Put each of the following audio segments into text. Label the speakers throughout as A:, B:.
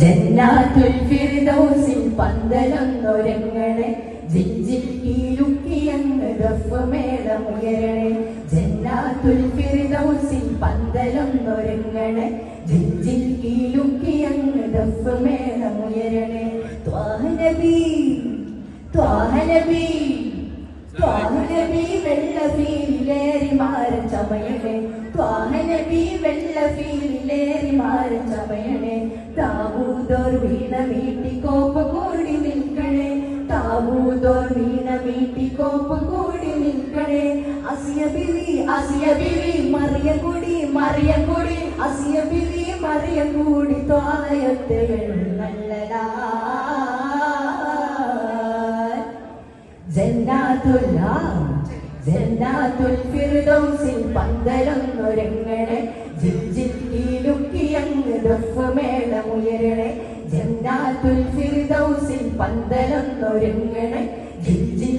A: ജന്നാത്തുൽ ഫിർദൗസിൽ പന്തലൊന്നൊരുങ്ങണേ. ജിഞ്ചിൽ കീഴുക്കിയങ്ങ് ദഫ് മേളമുയരണേ ജന്നാത്തുൽ ഫിർദൗസിൽ പന്തലൊന്നൊരുങ്ങണേ. ജിഞ്ചിൽ കീഴുക്കിയങ്ങ് ദഫ് മേളമുയരണേ ത്വാഹനബി ത്വാഹനബി ത്വാഹനബി വെള്ള ഫീലിലേറി മാറും ചമയണേ. ത്വാഹനബി വെള്ള ഫീലിലേറി മാറും ചമയണേ. താവൂതോർ വീണ വീട്ടി കോപ്പ് കൂടി നിൽക്കണേ. താവൂതോർ വീണ വീട്ടി കോപ്പ് കൂടി നിൽക്കണേ. അസിയ ബിവി അസിയ ബിവി മറിയ കൂടി മറിയ കൂടി. അസിയ ബിവി ഫിർദൗസിൽ പന്തലൊന്നൊരുങ്ങണേ ജിൽജിൽ ജന്നാത്തുൽ ഫിർദൗസിൽ പന്തലൊന്നൊരുങ്ങണേ ജിൽ ജിൽ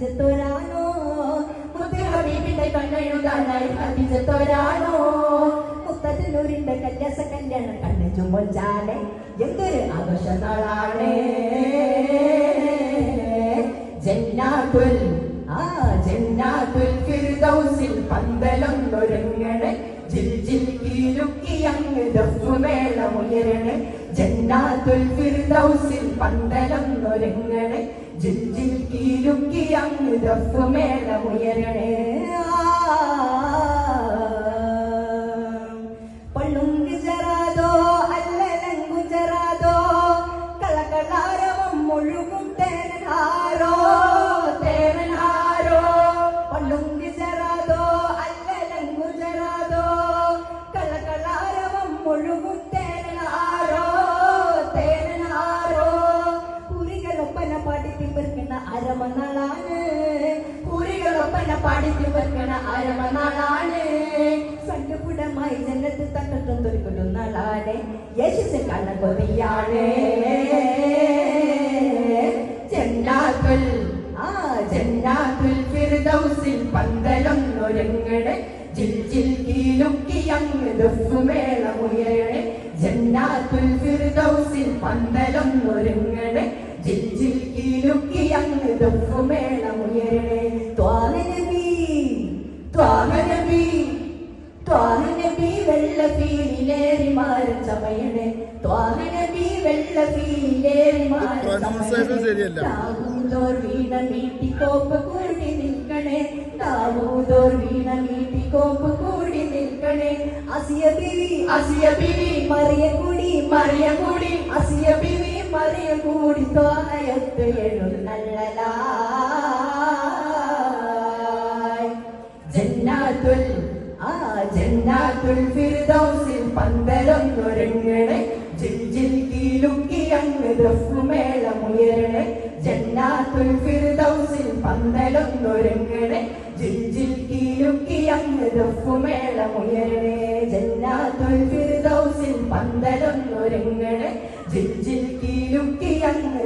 A: ഖദീജത്തോരാനോ മുത്ത് ഹബീബിന്റെ കണ്ണെഴുതാനായി ഖദീജത്തോരാനോ മുത്തതിനൂരിന്റെ കല്യാസ കല്യാണം കണ്ണു ചുമച്ചാണ് എന്തൊരു ആഘോഷനാളാണ് ജന്നാത്തുൽ ആ ജന്നാത്തുൽ ഫിർദൗസിൽ പന്തലൊന്നൊരുങ്ങണേ ജിൽ ജിൽ കീലുക്കിയങ്ങ് ദഫ് മേളമുയരണേ ജന്നാത്തുൽ ഫിർദൗസിൽ പന്തലൊന്നൊരുങ്ങണേ ജിൽജിൽ കീലുക്കി അങ്ങ് ദഫ് മേളമുയരണേ പള്ളുങ്കി കുറികളൊപ്പന പാടി തിമിർക്കുന്ന അരമനാളാണ്. കുറികളൊപ്പന പാടി തിമിർക്കുന്ന അരമനാളാണ്. സങ്കപുടമായി ജനത്ത് തട്ടത്തും തുറക്കുന്ന നാളാണ്. യേശുസ് കണ്ണ കൊതിയാണ്. ജന്നാത്തുൽ ആ ജന്നാത്തുൽ ഫിർദൗസിൽ പന്തലം ജിൽ ജിൽ കീലുക്കിയങ്ങ് ദഫ് മേളമുയരണേ ജന്നാത്തുൽ ഫിർദൗസിൽ പന്തലം ജിൽ കീലുക്കിയങ്ങ് ദഫ് മേളമുയരണേ ത്വാനബി ത്വാനബി ത്വാനബി വെള്ള ഫീലിലേറി മാറും ചമയണേ. ത്വാനബി വെള്ള ഫീലിലേറി മാറും
B: Pronunciation ശരിയല്ല.
A: താവൂതോർ വീണ നീട്ടി കോപ്പ് കൂടി നിൽക്കണേ. താവൂതോർ വീണ നീട്ടി കോപ്പ് കൂടി നിൽക്കണേ. അസിയ ബിവി അസിയ ബിവി മറിയ കൂടി മറിയ കൂടി അസിയ ബിവി. മറിയ കൂടി തോഹയത്ത് എഴുന്നള്ളലായി ജന്നാത്തുൽ ആ ജന്നാത്തുൽ ഫിർദൗസിൽ പന്തലൊന്നൊരുങ്ങണേ ജിൽജിൽ ജിൽ കീലുക്കിയങ്ങ് ദഫ് മേളമുയരണേ ജന്നാത്തുൽ ഫിർദൗസിൽ പന്തലൊന്നൊരുങ്ങണേ ജിൽജിൽ ജിൽ കീലുക്കി അങ്ങ് ദഫുമേളമുയരണേ ജന്നാത്തുൽ ഫിർദൗസിൽ പന്തലൊന്നൊരുങ്ങണേ ജിൽ ജിൽ കീലുക്കി അങ്ങ്